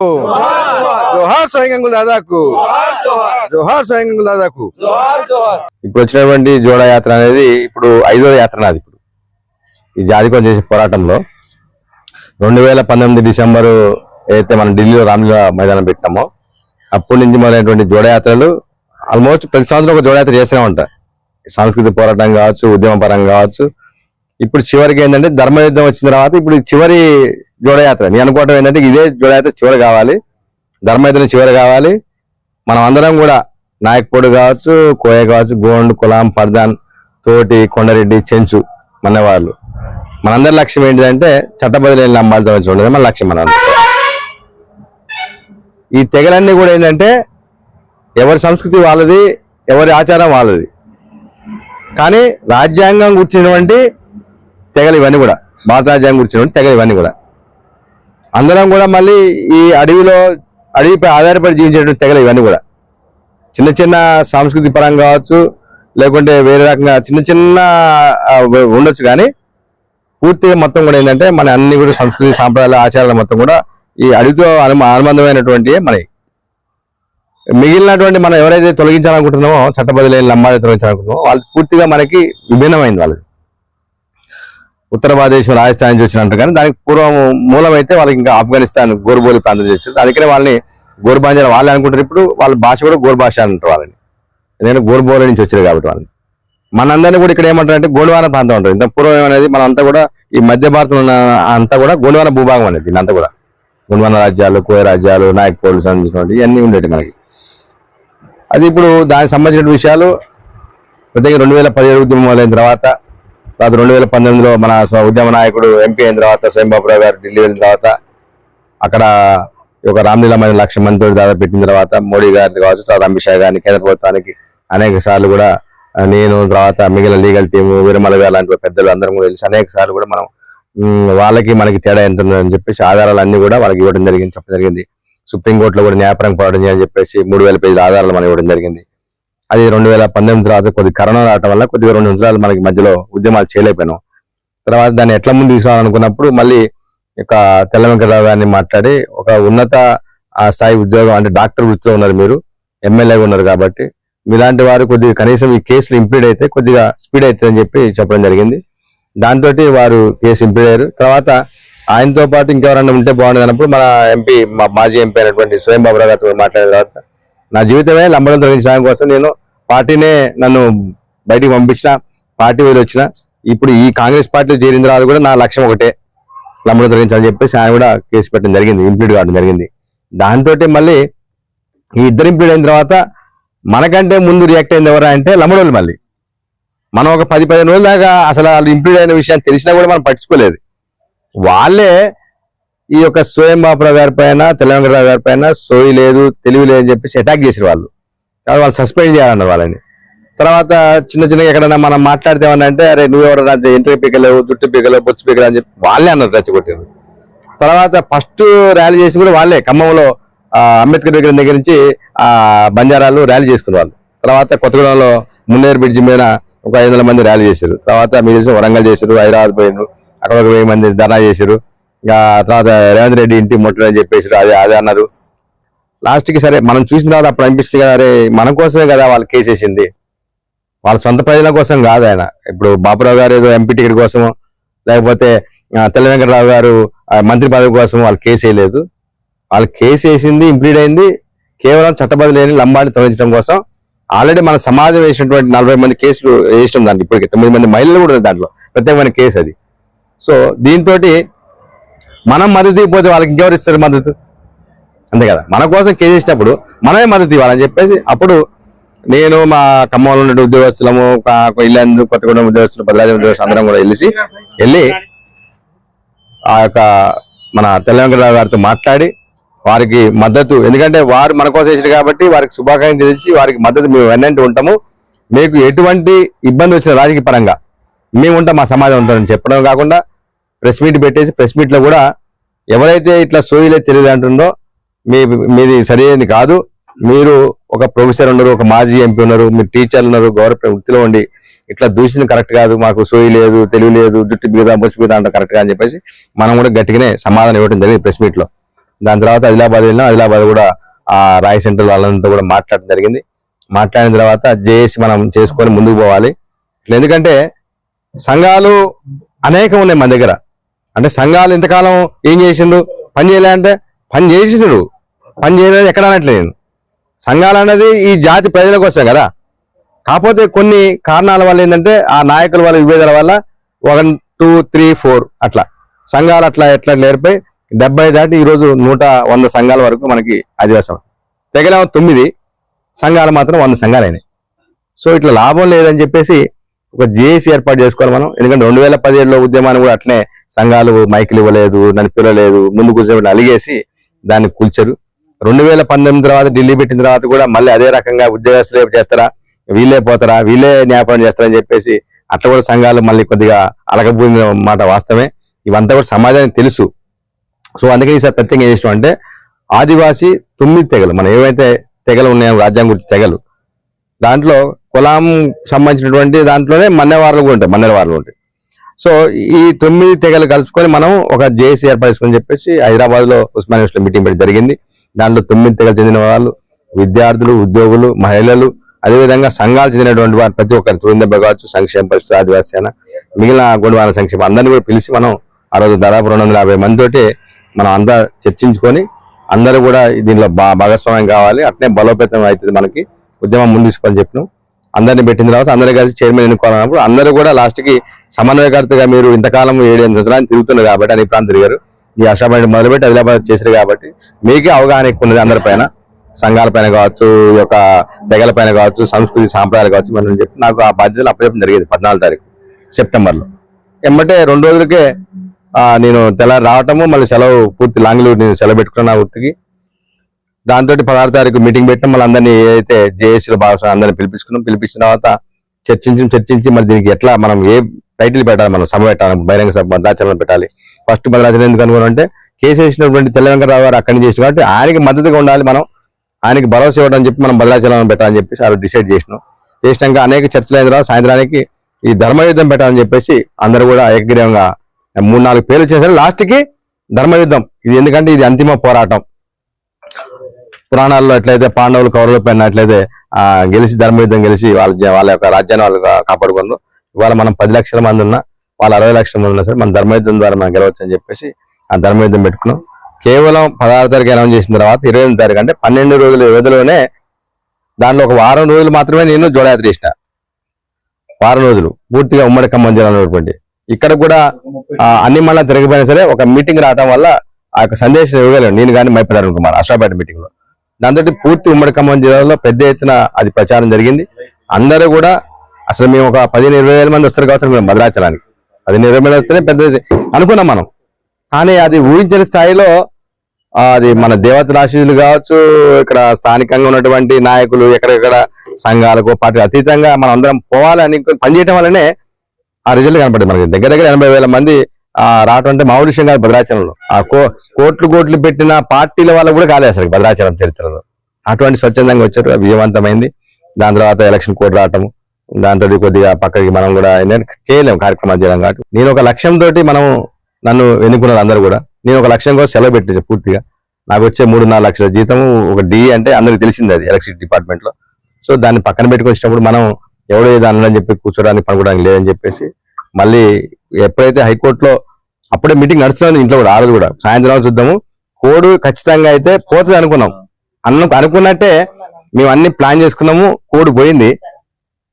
జోహార్ స్వయంగుల దాదాకు జోహార్ స్వయంగుల దాదాకు ఇప్పుడు వచ్చినటువంటి జోడా యాత్ర అనేది ఇప్పుడు ఐదో యాత్ర నాది ఇప్పుడు. ఈ జాతికం చేసే పోరాటంలో రెండు వేల పంతొమ్మిది డిసెంబరు ఏదైతే మనం ఢిల్లీలో రామ్లీలా మైదానం పెట్టామో అప్పటి నుంచి మొదలైనటువంటి జోడయాత్రలు ఆల్మోస్ట్ ప్రతి సంవత్సరం ఒక జోడయాత్ర చేస్తూనే ఉంటాయి సాంస్కృతిక పోరాటం కావచ్చు ఉద్యమ పరంగా కావచ్చు. ఇప్పుడు చివరికి ఏంటంటే ధర్మయుద్ధం వచ్చిన తర్వాత ఇప్పుడు చివరి జోడయాత్ర. నేను అనుకోవటం ఏంటంటే ఇదే జోడయాత్ర చివరి కావాలి. ధర్మయాత్ర చివరి కావాలి. మనం అందరం కూడా నాయక్పూడి కావచ్చు కోయ కావచ్చు గోండ్ కులాం పర్దాన్ తోటి కొండరెడ్డి చెంచు మనవాళ్ళు. మనందరి లక్ష్యం ఏంటిదంటే చట్టబదిలీ నమ్మాలతో ఉండదు మన లక్ష్యం మన ఈ తెగలన్నీ కూడా ఏంటంటే ఎవరి సంస్కృతి వాళ్ళది ఎవరి ఆచారం వాళ్ళది. కానీ రాజ్యాంగం కూర్చున్నటువంటి తెగలు ఇవన్నీ కూడా. భారత రాజ్యాంగం కూర్చున్నటువంటి తెగలు ఇవన్నీ కూడా. అందరం కూడా మళ్ళీ ఈ అడవిలో అడవిపై ఆధారపడి జీవించేటువంటి తెగలు ఇవన్నీ కూడా. చిన్న చిన్న సాంస్కృతిక పరంగా కావచ్చు లేకుంటే వేరే రకంగా చిన్న చిన్న ఉండొచ్చు కానీ పూర్తిగా మొత్తం కూడా ఏంటంటే మన అన్ని కూడా సంస్కృతి సాంప్రదాయాల ఆచారాలు మొత్తం కూడా ఈ అడవితో అనుబంధమైనటువంటి మనకి. మిగిలినటువంటి మనం ఎవరైతే తొలగించాలనుకుంటున్నామో చట్టబదిలీ లంబాడి తొలగించాలనుకుంటున్నామో వాళ్ళు పూర్తిగా మనకి విభిన్నమైంది వాళ్ళది. ఉత్తర భారతదేశం రాజస్థాన్ నుంచి వచ్చినట్టు కానీ దానికి పూర్వం మూలమైతే వాళ్ళకి ఇంకా ఆఫ్ఘనిస్తాన్ గోర్బోలి ప్రాంతం నుంచి వచ్చారు అందుకనే వాళ్ళని గోర్బాంజాలు వాళ్ళే అనుకుంటారు. ఇప్పుడు వాళ్ళ భాష కూడా గోరు భాష అంటారు వాళ్ళని. ఎందుకంటే గోర్బోలి నుంచి వచ్చారు కాబట్టి వాళ్ళని. మనందరినీ కూడా ఇక్కడ ఏమంటారు అంటే గోండవాన ప్రాంతం అంటారు. ఇంత పూర్వం అనేది మన అంతా కూడా ఈ మధ్య భారతంలో ఉన్న అంతా కూడా గోండవాన భూభాగం అనేది దీని అంతా కూడా. గోండవాన రాజ్యాలు కోయ రాజ్యాలు నాయక్ పోలు సంబంధించినటువంటి ఇవన్నీ ఉండేవి మనకి. అది ఇప్పుడు దానికి సంబంధించిన విషయాలు. ప్రత్యేక రెండు వేల పదిహేడు ఉద్యమం మొదలైన తర్వాత తర్వాత రెండు వేల పంతొమ్మిదిలో మన ఉద్యమ నాయకుడు ఎంపీ అయిన తర్వాత స్వయంబాబురావు గారు ఢిల్లీ వెళ్ళిన తర్వాత అక్కడ ఒక రామ్లీలా మీద లక్ష మందితో దాదాపు పెట్టిన తర్వాత మోడీ గారిని కావచ్చు తర్వాత అమిత్ షా గారిని కేంద్ర ప్రభుత్వానికి అనేక సార్లు కూడా నేను తర్వాత మిగిలిన లీగల్ టీము వీరమల గారు లాంటి పెద్దలు అందరం కూడా తెలిసి అనేక సార్లు కూడా మనం వాళ్ళకి మనకి తేడా ఎంత ఉందని చెప్పేసి ఆధారాలు అన్ని కూడా వాళ్ళకి ఇవ్వడం జరిగింది చెప్పడం జరిగింది. సుప్రీంకోర్టులో కూడా న్యాయపరంగా పోరాటం చేయాలని చెప్పేసి మూడు వేల పేజీల ఆధారాలు మనం ఇవ్వడం జరిగింది. అది రెండు వేల పంతొమ్మిది తర్వాత కొద్ది కరోనా రావడం వల్ల కొద్దిగా రెండు సంవత్సరాలు మనకి మధ్యలో ఉద్యమాలు చేయలేకపోయినాం. తర్వాత దాన్ని ఎట్లా ముందు తీసుకోవాలనుకున్నప్పుడు మళ్ళీ ఒక తెల్ల వెంకటరావు గారిని మాట్లాడి ఒక ఉన్నత ఆ స్థాయి ఉద్యోగం అంటే డాక్టర్ వృత్తిలో ఉన్నారు మీరు ఎమ్మెల్యేగా ఉన్నారు కాబట్టి మీలాంటి వారు కొద్దిగా కనీసం ఈ కేసులు ఇంప్లీడ్ అయితే కొద్దిగా స్పీడ్ అవుతుంది అని చెప్పి చెప్పడం జరిగింది. దాంతో వారు కేసు ఇంప్లీడ్ అయ్యారు. తర్వాత ఆయనతో పాటు ఇంకెవరన్నా ఉంటే బాగుండదు అన్నప్పుడు మన ఎంపీ మా మాజీ ఎంపీ అయినటువంటి స్వయం బాబురావు గారితో మాట్లాడిన తర్వాత నా జీవితమే లంబడం తొలగించడం కోసం నేను పార్టీనే నన్ను బయటికి పంపించిన పార్టీ వదిలి వచ్చిన ఇప్పుడు ఈ కాంగ్రెస్ పార్టీలో చేరిన తర్వాత కూడా నా లక్ష్యం ఒకటే లంబడం తొలగించాలని చెప్పేసి ఆయన కూడా కేసు పెట్టడం జరిగింది ఇంప్లీడ్ కావడం జరిగింది. దాంతో మళ్ళీ ఈ ఇద్దరు ఇంప్లీడ్ అయిన తర్వాత మనకంటే ముందు రియాక్ట్ అయింది ఎవరా అంటే లంబడోళ్ళు మళ్ళీ. మనం ఒక పది పదిహేను రోజుల దాకా అసలు వాళ్ళు ఇంప్లీడ్ అయిన విషయం తెలిసినా కూడా మనం పట్టించుకోలేదు. వాళ్ళే ఈ యొక్క స్వయం బాపురావు గారి పైన తెలంగాణ గారి పైన సోయి లేదు తెలివి లేదు అని చెప్పేసి అటాక్ చేసారు వాళ్ళు. కాబట్టి వాళ్ళు సస్పెండ్ చేయాలన్నారు వాళ్ళని. తర్వాత చిన్న చిన్నగా ఎక్కడైనా మనం మాట్లాడితే ఏమన్నా అంటే అరే నువ్వెవరు రాజు? ఇంటర్ పీకలేవు దుట్టు పీకలేవు బొచ్చు పీకలేవు అని చెప్పి వాళ్ళే అన్నారు రెచ్చగొట్టారు తర్వాత ఫస్ట్ ర్యాలీ చేసి కూడా వాళ్ళే ఖమ్మంలో అంబేద్కర్ దగ్గర దగ్గర నుంచి ఆ బంజారాలు ర్యాలీ చేసుకునే వాళ్ళు. తర్వాత కొత్తగూడెంలో మున్నేరు బ్రిడ్జి మీద ఒక ఐదు వందల మంది ర్యాలీ చేశారు. తర్వాత మీరు వరంగల్ చేశారు హైదరాబాద్ పోయినారు అక్కడ ఒక వెయ్యి మంది ధర్నా చేశారు. ఇక తర్వాత రేవంత్ రెడ్డి ఇంటి ముట్టడని చెప్పేసి అదే అదే అన్నారు. లాస్ట్కి సరే మనం చూసిన తర్వాత అప్పుడు అనిపిస్తుంది కదా అరే మన కోసమే కదా వాళ్ళు కేసు వేసింది. వాళ్ళ సొంత ప్రజల కోసం కాదు ఆయన. ఇప్పుడు బాపురావు గారు ఏదో ఎంపీ టికెట్ కోసమో లేకపోతే తెల్ల వెంకటరావు గారు మంత్రి పదవి కోసం వాళ్ళు కేసు వేయలేదు. వాళ్ళు కేసు వేసింది ఇంప్లీడ్ అయింది. కేవలం చట్టబదిలేని లంబాన్ని తొలగించడం కోసం ఆల్రెడీ మన సమాజం వేసినటువంటి నలభై మంది కేసులు వేసినాం దాంట్లో ఇప్పటికి. తొమ్మిది మంది మహిళలు కూడా దాంట్లో. ప్రత్యేకమైన కేసు అది. సో దీంతో మనం మద్దతు ఇవ్వకపోతే వాళ్ళకి ఇంకెవరు ఇస్తారు మద్దతు? అంతే కదా. మన కోసం కేసేసినప్పుడు మనమే మద్దతు ఇవ్వాలని చెప్పేసి అప్పుడు నేను మా ఖమ్మంలో ఉన్న ఉద్యోగస్తులము ఇల్లందు కొత్తగూడెం ఉద్యోగస్తులు భద్రాద్రి ఉద్యోగస్తులు అందరం కూడా వెళ్ళి వెళ్ళి ఆ యొక్క మన తెలంగాణ గారితో మాట్లాడి వారికి మద్దతు ఎందుకంటే వారు మన కోసం వేసారు కాబట్టి వారికి శుభాకాంక్షలు తెలిసి వారికి మద్దతు మేము వెన్నంటి ఉంటాము. మీకు ఎటువంటి ఇబ్బంది వచ్చిన రాజకీయ పరంగా మేము ఉంటాం మా సమాజం ఉంటామని చెప్పడం కాకుండా ప్రెస్ మీట్ పెట్టేసి ప్రెస్ మీట్లో కూడా ఎవరైతే ఇట్లా సోయిలే తెలియదు అంటుందో మీ మీది సరైనది కాదు. మీరు ఒక ప్రొఫెసర్ ఉన్నారు ఒక మాజీ ఎంపీ ఉన్నారు మీరు టీచర్లు ఉన్నారు గౌరవ వృత్తిలో ఉండి ఇట్లా దూషణ కరెక్ట్ కాదు మాకు సోయి లేదు తెలివి లేదు జుట్టు బీద బొచ్చు బీద అంటే కరెక్ట్ అని చెప్పేసి మనం కూడా గట్టిగానే సమాధానం ఇవ్వడం జరిగింది ప్రెస్ మీట్లో. దాని తర్వాత ఆదిలాబాద్ వెళ్ళినా ఆదిలాబాద్ కూడా ఆ రాయ్ సెంటర్ వాళ్ళంతా కూడా మాట్లాడడం జరిగింది. మాట్లాడిన తర్వాత జేఏసీ మనం చేసుకొని ముందుకు పోవాలి. ఇట్లా ఎందుకంటే సంఘాలు అనేకం ఉన్నాయి మన దగ్గర. అంటే సంఘాలు ఇంతకాలం ఏం చేసిండు పని చేయలే అంటే పని చేసిండు పని చేయలేదు ఎక్కడ అనట్లేదు. సంఘాలు అనేది ఈ జాతి ప్రజల కోసమే కదా. కాకపోతే కొన్ని కారణాల వల్ల ఏంటంటే ఆ నాయకుల వల్ల విభేదాల వల్ల వన్ టూ త్రీ ఫోర్ అట్లా సంఘాలు అట్లా ఎట్లా నేర్పై డెబ్బై దాటి ఈరోజు నూట వంద సంఘాల వరకు మనకి ఆదివాసం. తెగలేమో తొమ్మిది సంఘాలు మాత్రం వంద సంఘాలు అయినాయి సో ఇట్లా లాభం లేదని చెప్పేసి ఒక జేఏసీ ఏర్పాటు చేసుకోవాలి మనం. ఎందుకంటే రెండు వేల పదిహేడులో ఉద్యమాన్ని కూడా అట్లే సంఘాలు మైకులు ఇవ్వలేదు నన్ను పిలవలేదు ముందు కూర్చోబెట్టి అలిగేసి దాన్ని కూల్చరు. రెండు వేల పంతొమ్మిది తర్వాత ఢిల్లీ పెట్టిన తర్వాత కూడా మళ్ళీ అదే రకంగా ఉద్యోగస్తులు చేస్తారా వీళ్ళే పోతారా వీళ్ళే జ్ఞాపనం చేస్తారని చెప్పేసి అట్లా కూడా సంఘాలు మళ్ళీ కొద్దిగా అలగబూమిన మాట వాస్తవమే. ఇవంతా కూడా సమాజానికి తెలుసు. సో అందుకే ఈసారి ప్రత్యేకంగా చేసినాం అంటే ఆదివాసీ తొమ్మిది తెగలు మనం ఏవైతే తెగలు ఉన్నాయో రాజ్యాంగం గురించి తెగలు దాంట్లో కులాం సంబంధించినటువంటి దాంట్లోనే మన్నెవార్లు కూడా ఉంటాయి మన్నెవార్లు ఉంటాయి. సో ఈ తొమ్మిది తెగలు కలుసుకొని మనం ఒక జేఏసీ ఏర్పరచుకొని చెప్పేసి హైదరాబాద్లో ఉస్మాన్ యూనివర్సిటీ మీటింగ్ పెట్టి జరిగింది. దాంట్లో తొమ్మిది తెగలు చెందిన వాళ్ళు విద్యార్థులు ఉద్యోగులు మహిళలు అదేవిధంగా సంఘాలు చెందినటువంటి వారు ప్రతి ఒక్కరు తురిందెబ్బ కావచ్చు సంక్షేమ పరిస్థితి ఆదివాసేన మిగిలిన గుండెవాన సంక్షేమం అందరినీ కూడా పిలిచి మనం ఆ రోజు దాదాపు రెండు వందల యాభై మందితోటి మనం అంతా చర్చించుకొని అందరూ కూడా దీనిలో భా భాగస్వామ్యం కావాలి అట్నే బలోపేతం అవుతుంది మనకి. ఉద్యమం ముందు తీసుకోవాలని చెప్పినాం. అందరిని పెట్టిన తర్వాత అందరూ కలిసి చైర్మన్ ఎన్నుకోవాలన్నప్పుడు అందరూ కూడా లాస్ట్కి సమన్వయకర్తగా మీరు ఇంతకాలం ఏడే సంవత్సరాలు తిరుగుతున్నారు కాబట్టి అని ప్రాంతం తిరిగారు ఈ ఆశాబాద్ మొదలుపెట్టి ఆదిలాబాద్ చేశారు కాబట్టి మీకే అవగాహన ఎక్కువ ఉన్నది అందరిపైన సంఘాల పైన కావచ్చు ఈ యొక్క తెగలపైన కావచ్చు సంస్కృతి సాంప్రదాయాలు కావచ్చు మనం చెప్పి నాకు ఆ బాధ్యతలు అప్పచెప్పడం జరిగేది పద్నాలుగు తారీఖు సెప్టెంబర్లో. ఎమ్మటే రెండు రోజులకే నేను తెల్ల రావటము మళ్ళీ సెలవు పూర్తి లాంగ్లీవ్ నేను సెలవు పెట్టుకున్నా వృత్తికి. దాంతో పదహారు తారీఖు మీటింగ్ పెట్టిన. మళ్ళీ అందరినీ ఏదైతే జేఏసీలో భాగస్వామి అందరిని పిలిపించుకున్నాం. పిలిపించిన తర్వాత చర్చించి చర్చించి మరి దీనికి ఎట్లా మనం ఏ టైటిల్ పెట్టాలి మనం సభ పెట్టాలి బహిరంగ సభ భద్రాచలం పెట్టాలి. ఫస్ట్ భద్రాచలం ఎందుకు అనుకోవాలంటే కేసు వేసినటువంటి తెలంగాణ గారు అక్కడి నుంచి చేసిన కాబట్టి ఆయనకి మద్దతుగా ఉండాలి మనం. ఆయనకి భరోసా ఇవ్వడం చెప్పి మనం భద్రాచలం పెట్టాలని చెప్పేసి వాళ్ళు డిసైడ్ చేసినాం. చేసినాక అనేక చర్చలు అయిన తర్వాత సాయంత్రానికి ఈ ధర్మయుద్ధం పెట్టాలని చెప్పేసి అందరూ కూడా ఏకగ్రీవంగా మూడు నాలుగు పేర్లు చేశారు లాస్ట్కి ధర్మయుద్ధం. ఇది ఎందుకంటే ఇది అంతిమ పోరాటం. పురాణాల్లో ఎట్లయితే పాండవులు కౌరవుల పైన అట్లయితే ఆ గెలిచి ధర్మయుద్ధం గెలిచి వాళ్ళ వాళ్ళ యొక్క రాజ్యాన్ని వాళ్ళు కాపాడుకున్నారు ఇవాళ మనం పది లక్షల మంది ఉన్నా వాళ్ళ అరవై లక్షల మంది ఉన్నా సరే మన ధర్మయుద్ధం ద్వారా మనం గెలవచ్చు అని చెప్పేసి ఆ ధర్మయుద్ధం పెట్టుకున్నాం. కేవలం పదహారు తారీఖు అనౌన్స్ చేసిన తర్వాత ఇరవై ఎనిమిది తారీఖు అంటే పన్నెండు రోజుల వ్యవధిలోనే దానిలో ఒక వారం రోజులు మాత్రమే నేను జోడయాత్ర చేసిన. వారం రోజులు పూర్తిగా ఉమ్మడి ఖమ్మం జిల్లాలో ఇక్కడ కూడా అన్ని మళ్ళా తిరగపోయినా సరే ఒక మీటింగ్ రావడం వల్ల ఆ యొక్క సందేశం ఇవ్వగలను నేను కానీ మైపతి కుమార్ అషాపేట మీటింగ్లో దాంతో పూర్తి ఉమ్మడి ఖమ్మం జిల్లాలో పెద్ద ఎత్తున అది ప్రచారం జరిగింది. అందరూ కూడా అసలు మేము ఒక పదిహేను ఇరవై వేల మంది వస్తారు కావచ్చు మేము భద్రాచలానికి. పదిహేను ఇరవై మంది వస్తేనే పెద్ద అనుకున్నాం మనం. కానీ అది ఊహించిన స్థాయిలో అది మన దేవతల ఆశీస్సులు కావచ్చు ఇక్కడ స్థానికంగా ఉన్నటువంటి నాయకులు ఎక్కడెక్కడ సంఘాలకు పార్టీ అతీతంగా మనం అందరం పోవాలని పనిచేయడం వల్లనే ఆ రిజల్ట్ కనపడింది మనకి. దగ్గర దగ్గర ఎనభై వేల మంది రావటం అంటే మామూలు విషయం కాదు భద్రాచలంలో. ఆ కోట్లు కోట్లు పెట్టిన పార్టీల వాళ్ళు కూడా కాలేదు అసలు భద్రాచలం చరిత్రలో. అటువంటి స్వచ్ఛందంగా వచ్చారు విజయవంతమైంది. దాని తర్వాత ఎలక్షన్ కోడ్ రావటం దాంతో కొద్దిగా పక్కకి మనం కూడా చేయలేము కార్యక్రమాలు చేయడం కాబట్టి. నేను ఒక లక్ష్యంతో మనం నన్ను ఎన్నుకున్నారు అందరూ కూడా. నేను ఒక లక్ష్యం కోసం సెలవు పెట్టి పూర్తిగా. నాకు వచ్చే మూడున్నర లక్షల జీతం ఒక డి అంటే అందరికి తెలిసింది అది ఎలక్ట్రిసిటీ డిపార్ట్మెంట్లో. సో దాన్ని పక్కన పెట్టుకొచ్చినప్పుడు మనం ఎవడో ఏదో అన్నని చెప్పి కూర్చోడానికి పనుకోవడానికి లేదని చెప్పేసి మళ్ళీ ఎప్పుడైతే హైకోర్టులో అప్పుడే మీటింగ్ నడుస్తుంది ఇంట్లో కూడా ఆ రోజు కూడా. సాయంత్రం చూద్దాము. కోడు ఖచ్చితంగా అయితే పోతుంది అనుకున్నాం. అన్న అనుకున్నట్టే మేము అన్ని ప్లాన్ చేసుకున్నాము కోడు పోయింది.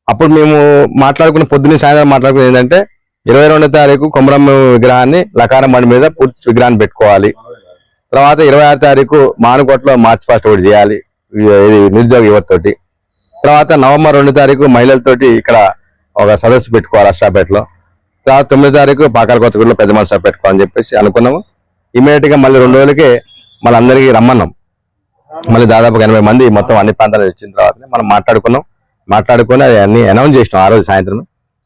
అప్పుడు మేము మాట్లాడుకున్న పొద్దున్నే సాయంత్రం మాట్లాడుకున్నది ఏంటంటే ఇరవై రెండో తారీఖు కొమరమ్మ విగ్రహాన్ని లకారం బండి మీద పూర్తి విగ్రహాన్ని పెట్టుకోవాలి. తర్వాత ఇరవై ఆరు తారీఖు మానుకోట్లో మార్చ్ ఫాస్ట్ ఒకటి చేయాలి ఇది నిరుద్యోగ యువతతోటి తర్వాత నవంబర్ రెండు తారీఖు మహిళలతోటి ఇక్కడ ఒక సదస్సు పెట్టుకోవాలి అష్టాపేటలో తొమ్మిది తారీఖు పాకాల కొత్తగూడలో పెద్ద మనసు పెట్టుకోవాలని చెప్పేసి అనుకున్నాము. ఇమీడియట్గా మళ్ళీ రెండు రోజులకి మళ్ళీ అందరికీ రమ్మన్నాం. మళ్ళీ దాదాపు ఎనభై మంది మొత్తం అన్ని ప్రాంతాలు వచ్చిన తర్వాత మనం మాట్లాడుకున్నాం. మాట్లాడుకుని అది అన్ని అనౌన్స్ చేసినాం ఆ రోజు సాయంత్రం.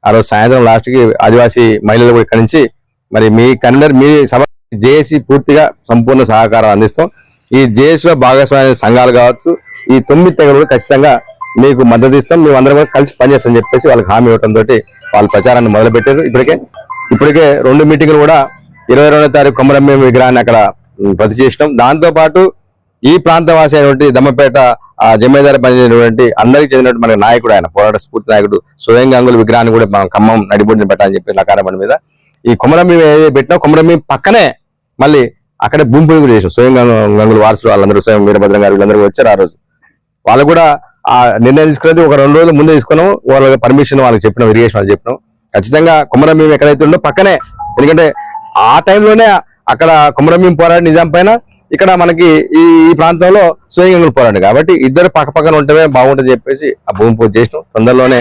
ఆ రోజు సాయంత్రం లాస్ట్కి ఆదివాసీ మహిళలు కూడా ఇక్కడి నుంచి మరి మీ కన్వీనర్ మీ సభ జేఏసీ పూర్తిగా సంపూర్ణ సహకారం అందిస్తాం. ఈ జేఏసీ లో భాగస్వామ్య సంఘాలు కావచ్చు ఈ తొమ్మిది తెగలు కూడా ఖచ్చితంగా మీకు మద్దతు ఇస్తాం. మేము అందరం కూడా కలిసి పనిచేస్తామని చెప్పేసి వాళ్ళకి హామీ ఇవ్వడం తోటి వాళ్ళ ప్రచారాన్ని మొదలుపెట్టారు. ఇప్పటికే ఇప్పటికే రెండు మీటింగ్లు కూడా ఇరవై రెండో తారీఖు కొమరమ్మ విగ్రహాన్ని అక్కడ ప్రతి చేసినాం. దాంతో పాటు ఈ ప్రాంతవాసి అయినటువంటి దమ్మపేట ఆ జమేదారి పనిచేసినటువంటి అందరికీ చెందినటువంటి మన నాయకుడు ఆయన పోరాట స్ఫూర్తి నాయకుడు స్వయం గంగుల విగ్రహాన్ని కూడా మనం ఖమ్మం నడిబొడ్డుని పెట్టాలని చెప్పి లకార పని మీద. ఈ కొమరమి ఏదైతే పెట్టినా కొమరమి పక్కనే మళ్ళీ అక్కడే భూమి పూజ కూడా చేసాం స్వయం గంగుల వారసులు వాళ్ళందరూ స్వయం వీరభద్రం గారు వీళ్ళందరూ వచ్చారు ఆ రోజు. వాళ్ళు కూడా ఆ నిర్ణయం తీసుకునేది ఒక రెండు రోజులు ముందే తీసుకున్నాం వాళ్ళ పర్మిషన్ వాళ్ళకి చెప్పినాం ఇరిగేషన్ వాళ్ళకి చెప్పినాం. ఖచ్చితంగా కుమరమీం ఎక్కడైతే ఉందో పక్కనే. ఎందుకంటే ఆ టైంలోనే అక్కడ కుమరమీం పోరాడి నిజాం పైన ఇక్కడ మనకి ఈ ఈ ప్రాంతంలో స్వయంగా పోరాడు. కాబట్టి ఇద్దరు పక్క పక్కన ఉంటమే బాగుంటుంది చెప్పేసి ఆ భూమి పూజ చేసినాం. తొందరలోనే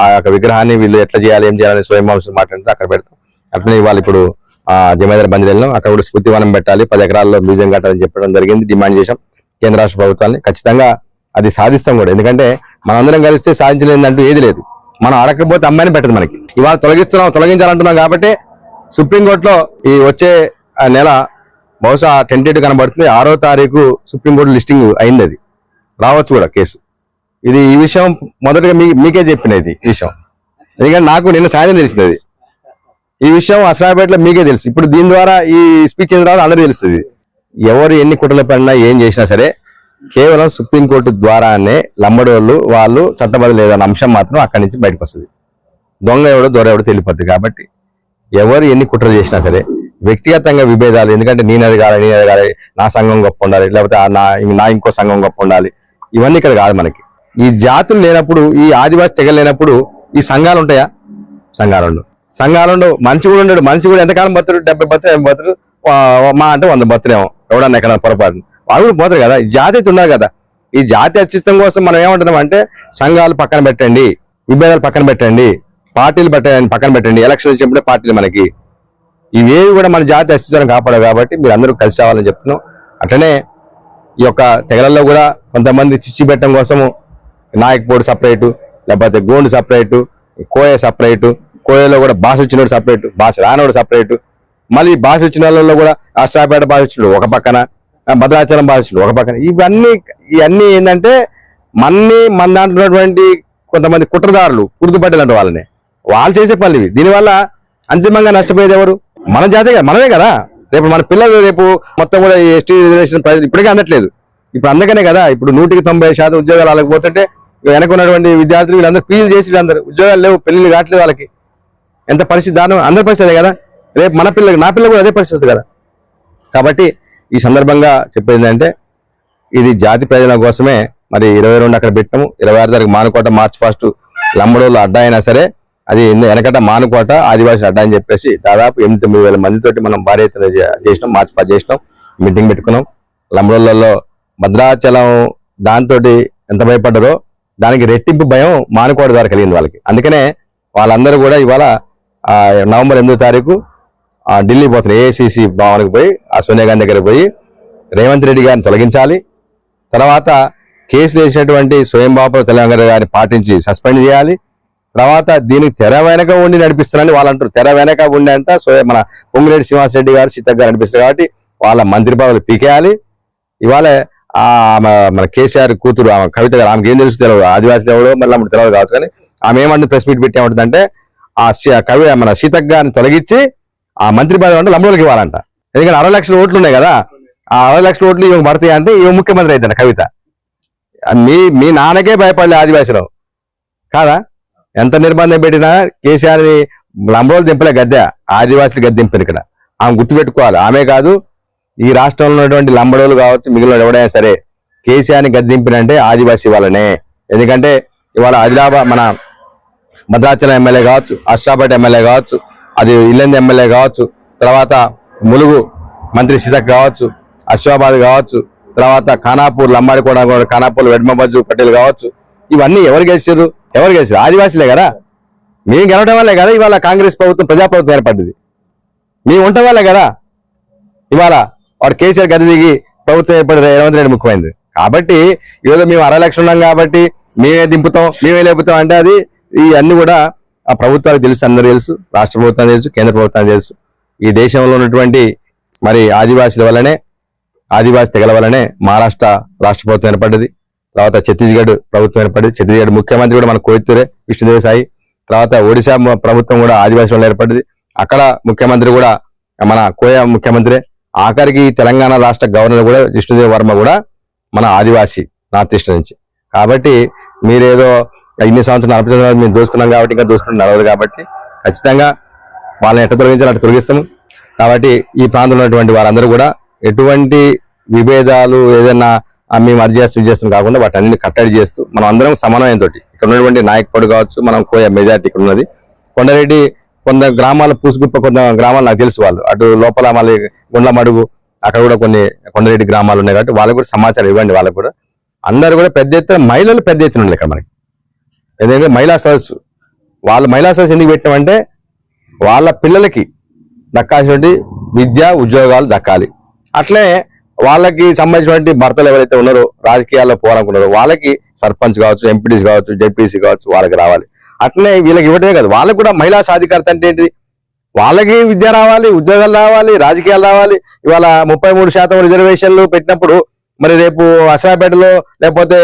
ఆ యొక్క విగ్రహాన్ని వీళ్ళు ఎట్లా చేయాలి ఏం చేయాలని స్వయం వంశం మాట్లాడితే అక్కడ పెడతాం. అట్లనే ఇవాళ ఇప్పుడు ఆ జమేదారి బంద్ వెళ్ళినాం. అక్కడ కూడా స్ఫూర్తి వనం పెట్టాలి. పది ఎకరాల్లో మ్యూజియం కట్టాలని చెప్పడం జరిగింది. డిమాండ్ చేశాం. కేంద్ర రాష్ట్ర ప్రభుత్వాన్ని ఖచ్చితంగా అది సాధిస్తాం కూడా. ఎందుకంటే మనందరం కలిస్తే సాధించలేదంటూ ఏది లేదు. మనం అడగకపోతే అమ్మాయిని పెట్టదు మనకి. ఇవాళ తొలగిస్తున్నాం తొలగించాలంటున్నాం కాబట్టి సుప్రీంకోర్టులో ఈ వచ్చే ఆ నెల బహుశా టెంటేటివ్ కనబడుతుంది. ఆరో తారీఖు సుప్రీంకోర్టు లిస్టింగ్ అయింది అది రావచ్చు కూడా కేసు. ఇది ఈ విషయం మొదటగా మీ మీకే చెప్పినది ఈ విషయం. ఎందుకంటే నాకు నిన్న సాయంత్రం తెలిసింది అది ఈ విషయం అసలాపేటలో మీకే తెలుసు. ఇప్పుడు దీని ద్వారా ఈ స్పీచ్ అయిన తర్వాత అందరికీ తెలుస్తుంది. ఎవరు ఎన్ని కుట్రలు పడినా ఏం చేసినా సరే కేవలం సుప్రీంకోర్టు ద్వారానే లంబడోళ్ళు వాళ్ళు చట్టబద్ధ లేదన్న అంశం మాత్రం అక్కడి నుంచి బయటకు వస్తుంది. దొంగ ఎవడో దొర ఎవడో తెలియపోద్ది కాబట్టి ఎవరు ఎన్ని కుట్రలు చేసినా సరే వ్యక్తిగతంగా విభేదాలు ఎందుకంటే నేను ఎదగాలి నేను ఎదగాలి నా సంఘం గొప్ప ఉండాలి లేకపోతే నా నా ఇంకో సంఘం గొప్ప ఉండాలి ఇవన్నీ ఇక్కడ కాదు మనకి. ఈ జాతులు లేనప్పుడు ఈ ఆదివాసి తెగలు లేనప్పుడు ఈ సంఘాలు ఉంటాయా? సంఘాలు ఉండవు సంఘాలు ఉండవు మనిషి కూడా ఉండడు. మనిషి కూడా ఎంతకాలం బతుడు డెబ్బై బతులు ఎనభై బతులు మా అంటే వంద బతులేమో ఎవడన్నా ఎక్కడ పొరపాటు వాళ్ళు కూడా పోతారు కదా. ఈ జాతి అయితే ఉన్నారు కదా. ఈ జాతి అస్తిత్వం కోసం మనం ఏమంటున్నాం అంటే సంఘాలు పక్కన పెట్టండి విభేదాలు పక్కన పెట్టండి పార్టీలు పెట్టండి పక్కన పెట్టండి. ఎలక్షన్ వచ్చినప్పుడే పార్టీలు మనకి. ఇవేవి కూడా మన జాతి అస్తిత్వాన్ని కాపాడవు కాబట్టి మీరు అందరూ కలిసి రావాలని చెప్తున్నాం. అట్లనే ఈ యొక్క తెగలలో కూడా కొంతమంది చిచ్చి పెట్టడం కోసము నాయకపోడు సపరేటు లేకపోతే గోండు సపరేటు కోయ సపరేటు కోయలో కూడా భాష వచ్చినోడు సపరేటు భాష రానోడు సపరేటు మళ్ళీ భాష వచ్చిన వాళ్ళలో కూడా అష్టాపేట భాష వచ్చినోడు ఒక పక్కన. భద్రాచలం భాష ఒక పక్కన. ఇవన్నీ ఇవన్నీ ఏంటంటే మన్ని మన దాంట్లో ఉన్నటువంటి కొంతమంది కుట్రదారులు కుర్దుపట్టెలు అంటే వాళ్ళని. వాళ్ళు చేసే పనులు ఇవి. దీనివల్ల అంతిమంగా నష్టపోయేది ఎవరు? మన జాతిగా మనమే కదా. రేపు మన పిల్లలు రేపు మొత్తం కూడా ఎస్టీ రిజర్వేషన్ ప్రజలు ఇప్పటికే అందట్లేదు. ఇప్పుడు అందుకనే కదా ఇప్పుడు నూటికి తొంభై శాతం ఉద్యోగాలు వాళ్ళకి పోతుంటే వెనక ఉన్నటువంటి విద్యార్థులు వీళ్ళందరూ పీజీలు చేసి వీళ్ళందరూ ఉద్యోగాలు లేవు పెళ్ళిళ్ళు కావట్లేదు వాళ్ళకి. ఎంత పరిస్థితి దానం అందరి పరిస్థితి కదా. రేపు మన పిల్లలకి నా పిల్లలు కూడా అదే పరిస్థితి కదా. కాబట్టి ఈ సందర్భంగా చెప్పేది ఏంటంటే ఇది జాతి ప్రయోజనం కోసమే మరి ఇరవై రెండు అక్కడ పెట్టాము ఇరవై ఆరు తారీఖు మానుకోట మార్చ్ ఫస్ట్ లంబడోళ్ళు అడ్డా అయినా సరే అది వెనకట మానుకోట ఆదివాసీ అడ్డా అని చెప్పేసి దాదాపు ఎనిమిది తొమ్మిది వేల మందితోటి మనం భారీ ఎత్తున చేసినాం మార్చ్ ఫస్ట్ చేసినాం మీటింగ్ పెట్టుకున్నాం. లంబడోళ్ళలో భద్రాచలం దాంతో ఎంత భయపడ్డారో దానికి రెట్టింపు భయం మానుకోట ద్వారా కలిగింది వాళ్ళకి. అందుకనే వాళ్ళందరూ కూడా ఇవాళ నవంబర్ ఎనిమిదో తారీఖు ఢిల్లీ పోతున్నారు ఏఐసిసి భవన్కి పోయి ఆ సోనియా గాంధీ దగ్గర పోయి రేవంత్ రెడ్డి గారిని తొలగించాలి. తర్వాత కేసులు వేసినటువంటి స్వయం బాబు తెలంగాణ గారిని పాటించి సస్పెండ్ చేయాలి. తర్వాత దీనికి తెర వెనక ఉండి నడిపిస్తున్నారని వాళ్ళు అంటారు. తెర వెనక ఉండి అంట స్వయం మన పొంగిరెడ్డి శ్రీనివాసరెడ్డి గారు సీతక్ గారు నడిపిస్తారు కాబట్టి వాళ్ళ మంత్రి పదవులు పీకేయాలి. ఇవాళ ఆమె మన- కేసీఆర్ కూతురు ఆమె కవిత గారు ఆమెకి ఏం తెలుసు తెలియదు ఆదివాసీ దేవుడు మళ్ళీ ఆమెకు తెలియదు కావచ్చు కానీ ఆమె ఏమంటుంది ప్రెస్ మీట్ పెట్టి ఏమంటుందంటే ఆ ఆ కవి మన సీతక్ గారిని తొలగించి ఆ మంత్రి పదవి అంటే లంబోళ్ళకి ఇవ్వాలంట. ఎందుకంటే అరవై లక్షల ఓట్లు ఉన్నాయి కదా ఆ అరవై లక్షల ఓట్లు ఇవి పడతాయి అంటే ఇవి ముఖ్యమంత్రి అవుతాడు కవిత. మీ మీ నాన్నకే భయపడలే ఆదివాసులు. కాదా? ఎంత నిర్బంధం పెట్టినా కేసీఆర్ని లంబోలు దింపలే గద్దె ఆదివాసులు గద్దెంపారు ఇక్కడ. ఆమె గుర్తుపెట్టుకోవాలి. ఆమె కాదు ఈ రాష్ట్రంలో ఉన్నటువంటి లంబడోలు కావచ్చు మిగిలిన ఎవడైనా సరే కేసీఆర్ని గద్దెంపినంటే ఆదివాసీ వాళ్ళనే ఎందుకంటే ఇవాళ ఆదిలాబాద్ మన భద్రాచలం ఎమ్మెల్యే కావచ్చు అష్టాపేట ఎమ్మెల్యే కావచ్చు అది ఇల్లంది ఎమ్మెల్యే కావచ్చు తర్వాత ములుగు మంత్రి సీతక్ కావచ్చు అశ్వాబాద్ కావచ్చు తర్వాత ఖానాపూర్ లంబాడి కూడా ఖానాపూర్ వెడ్మబజ్జు పటేల్ కావచ్చు. ఇవన్నీ ఎవరు గెలిచారు ఎవరు గెలిచారు ఆదివాసులే కదా? మేము గెలవడం వల్లే కదా ఇవాళ కాంగ్రెస్ ప్రభుత్వం ప్రజాప్రభుత్వం ఏర్పడ్డది. మేము ఉండటం వల్లే కదా ఇవాళ వాడు కేసీఆర్ గది దిగి ప్రభుత్వం ఏర్పడి రేవంత్ రెడ్డి ముఖ్యమైంది కాబట్టి ఏదో మేము అరవై లక్షలు ఉన్నాం కాబట్టి మేమే దింపుతాం మేమే లేపుతాం అంటే అది ఈ అన్ని కూడా ఆ ప్రభుత్వానికి తెలుసు అందరూ తెలుసు రాష్ట్ర ప్రభుత్వానికి తెలుసు కేంద్ర ప్రభుత్వానికి తెలుసు. ఈ దేశంలో ఉన్నటువంటి మరి ఆదివాసీల వల్లనే ఆదివాసీ తెగల వల్లనే మహారాష్ట్ర రాష్ట్ర ప్రభుత్వం ఏర్పడ్డది. తర్వాత ఛత్తీస్గఢ్ ప్రభుత్వం ఏర్పడింది ఛత్తీస్గఢ్ ముఖ్యమంత్రి కూడా మన కోయిత్తూరే విష్ణుదేవ్ సాయి తర్వాత ఒడిశా ప్రభుత్వం కూడా ఆదివాసీ వల్ల ఏర్పడింది అక్కడ ముఖ్యమంత్రి కూడా మన కోయ ముఖ్యమంత్రి. ఆఖరికి తెలంగాణ రాష్ట్ర గవర్నర్ కూడా విష్ణుదేవ్ వర్మ కూడా మన ఆదివాసి నార్త్ ఈస్ట్ నుంచి. కాబట్టి మీరేదో ఇన్ని సంవత్సరాలు నలభై సంవత్సరాలు మేము దోసుకున్నాం కాబట్టి ఇంకా దోసుకుని నడవదు కాబట్టి ఖచ్చితంగా వాళ్ళని ఎట్ట తొలగించాలి అట్లా తొలగిస్తాము. కాబట్టి ఈ ప్రాంతంలో ఉన్నటువంటి వారందరూ కూడా ఎటువంటి విభేదాలు ఏదైనా మేము అది చేస్తాం చేస్తాం కాకుండా వాటి అన్ని కట్టడి చేస్తూ మనం అందరం సమన్వయంతో ఇక్కడ ఉన్నటువంటి నాయకపడు కావచ్చు మనం కోయ మెజార్టీ ఇక్కడ ఉన్నది. కొండరెడ్డి కొంత గ్రామాల పూసుగుప్ప కొంత గ్రామాలు నాకు తెలుసు వాళ్ళు. అటు లోపల మళ్ళీ గుండ్ల మడుగు అక్కడ కూడా కొన్ని కొండరెడ్డి గ్రామాలు ఉన్నాయి కాబట్టి వాళ్ళకు కూడా సమాచారం ఇవ్వండి వాళ్ళకు కూడా. అందరూ కూడా పెద్ద ఎత్తున మహిళలు పెద్ద ఎత్తున ఉన్నారు ఇక్కడ మనకి. ఎందుకంటే మహిళా సదస్సు. వాళ్ళ మహిళా సదస్సు ఎందుకు పెట్టామంటే వాళ్ళ పిల్లలకి దక్కాల్సినటువంటి విద్య ఉద్యోగాలు దక్కాలి. అట్లే వాళ్ళకి సంబంధించినటువంటి భర్తలు ఎవరైతే ఉన్నారో రాజకీయాల్లో పోవాలనుకున్నారో వాళ్ళకి సర్పంచ్ కావచ్చు ఎంపీటీసీ కావచ్చు జెడ్పీసీ కావచ్చు వాళ్ళకి రావాలి. అట్లే వీళ్ళకి ఇవ్వటమే కాదు. వాళ్ళకి కూడా మహిళా సాధికారత అంటే ఏంటిది? వాళ్ళకి విద్య రావాలి ఉద్యోగాలు రావాలి రాజకీయాలు రావాలి. ఇవాళ ముప్పై మూడు శాతం రిజర్వేషన్లు పెట్టినప్పుడు మరి రేపు అసరాపేటలో లేకపోతే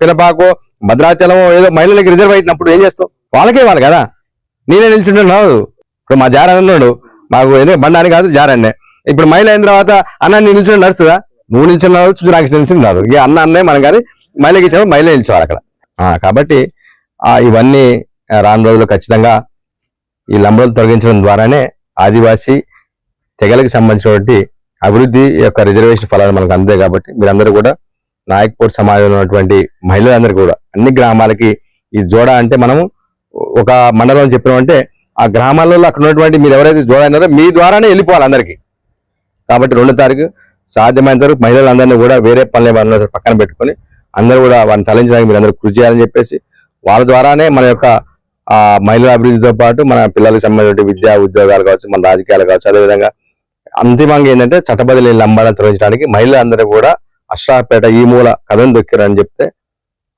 పినపాకు పినపాకో భద్రాచలం ఏదో మహిళలకి రిజర్వ్ అయినప్పుడు ఏం చేస్తావు? వాళ్ళకే వాళ్ళు కదా. నేనే నిల్చుంటున్నావు ఇప్పుడు మా జారన్నాడు మాకు ఏదో బండాని కాదు జారాన్నే ఇప్పుడు మహిళ అయిన తర్వాత అన్న నేను నిల్చుని నడుస్తుందా? నువ్వు నిల్చున్నావు చూసి నిల్చున్నారు ఇక అన్న అన్నే మనం కానీ మహిళకి ఇచ్చాము? మహిళ నిల్చోవాలి అక్కడ. కాబట్టి ఇవన్నీ రాను రోజుల్లో ఖచ్చితంగా ఈ లంబలు తొలగించడం ద్వారానే ఆదివాసీ తెగలకు సంబంధించినటువంటి అభివృద్ధి యొక్క రిజర్వేషన్ ఫలాలు మనకు అందే కాబట్టి మీరందరూ కూడా నాయక్పూర్ సమాజంలో ఉన్నటువంటి మహిళలందరూ కూడా అన్ని గ్రామాలకి ఈ జోడ అంటే మనము ఒక మండలం చెప్పినామంటే ఆ గ్రామాలలో అక్కడ ఉన్నటువంటి మీరు ఎవరైతే జోడా అయినారో మీ ద్వారానే వెళ్ళిపోవాలి అందరికీ. కాబట్టి రెండో తారీఖు సాధ్యమైనంత వరకు మహిళలందరినీ కూడా వేరే పనులు వాళ్ళని పక్కన పెట్టుకొని అందరూ కూడా వారిని తరలించడానికి మీరు అందరూ కృషి చేయాలని చెప్పేసి వాళ్ళ ద్వారానే మన యొక్క ఆ మహిళల అభివృద్ధితో పాటు మన పిల్లలకు సంబంధించిన విద్యా ఉద్యోగాలు కావచ్చు మన రాజకీయాలు కావచ్చు అదేవిధంగా అంతిమంగా ఏంటంటే చట్టబదిలీ లంబాలను తొలగించడానికి మహిళలందరూ కూడా అష్టాపేట ఈ మూల కథను దొక్కారని చెప్తే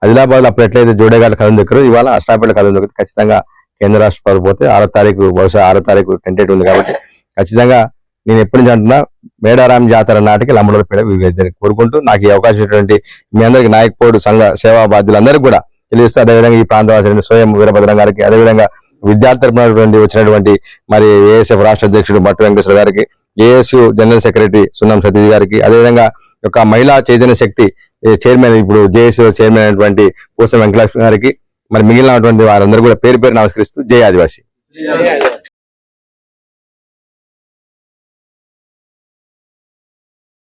ఆదిలాబాద్లో అప్పుడు ఎట్లయితే జోడేఘాట్ కథను దొక్కారో ఇవాళ అష్టాపేట కథను దొక్కితే ఖచ్చితంగా కేంద్ర రాష్ట్ర ప్రభుత్వం పోతే ఆరో తారీఖు బహుశా ఆరో తారీఖు టెంటేట్ ఉంది కాబట్టి ఖచ్చితంగా నేను ఎప్పటి నుంచి అంటున్నా మేడారాం జాతర నాటికి లంబడోల పేడ కోరుకుంటూ నాకు ఈ అవకాశం ఇచ్చినటువంటి మీ అందరికి నాయకపోడు సంఘ సేవా బాధ్యులందరికీ కూడా తెలియజేస్తూ అదేవిధంగా ఈ ప్రాంతవాసి స్వయం వీరభద్రం గారికి అదేవిధంగా విద్యార్థి వచ్చినటువంటి మరి ఏఎస్ఎఫ్ రాష్ట్ర అధ్యక్షుడు మట్టు వెంకటేశ్వర గారికి ఏఎస్యు జనరల్ సెక్రటరీ సున్నం సతీష్ గారికి అదేవిధంగా యొక్క మహిళా చైతన్య శక్తి చైర్మన్ ఇప్పుడు జేఎస్యు చైర్మన్ అయినటువంటి పూసం వెంకటలక్ష్మి గారికి మరి మిగిలినటువంటి వారందరూ కూడా పేరు పేరు నమస్కరిస్తూ జై ఆదివాసి.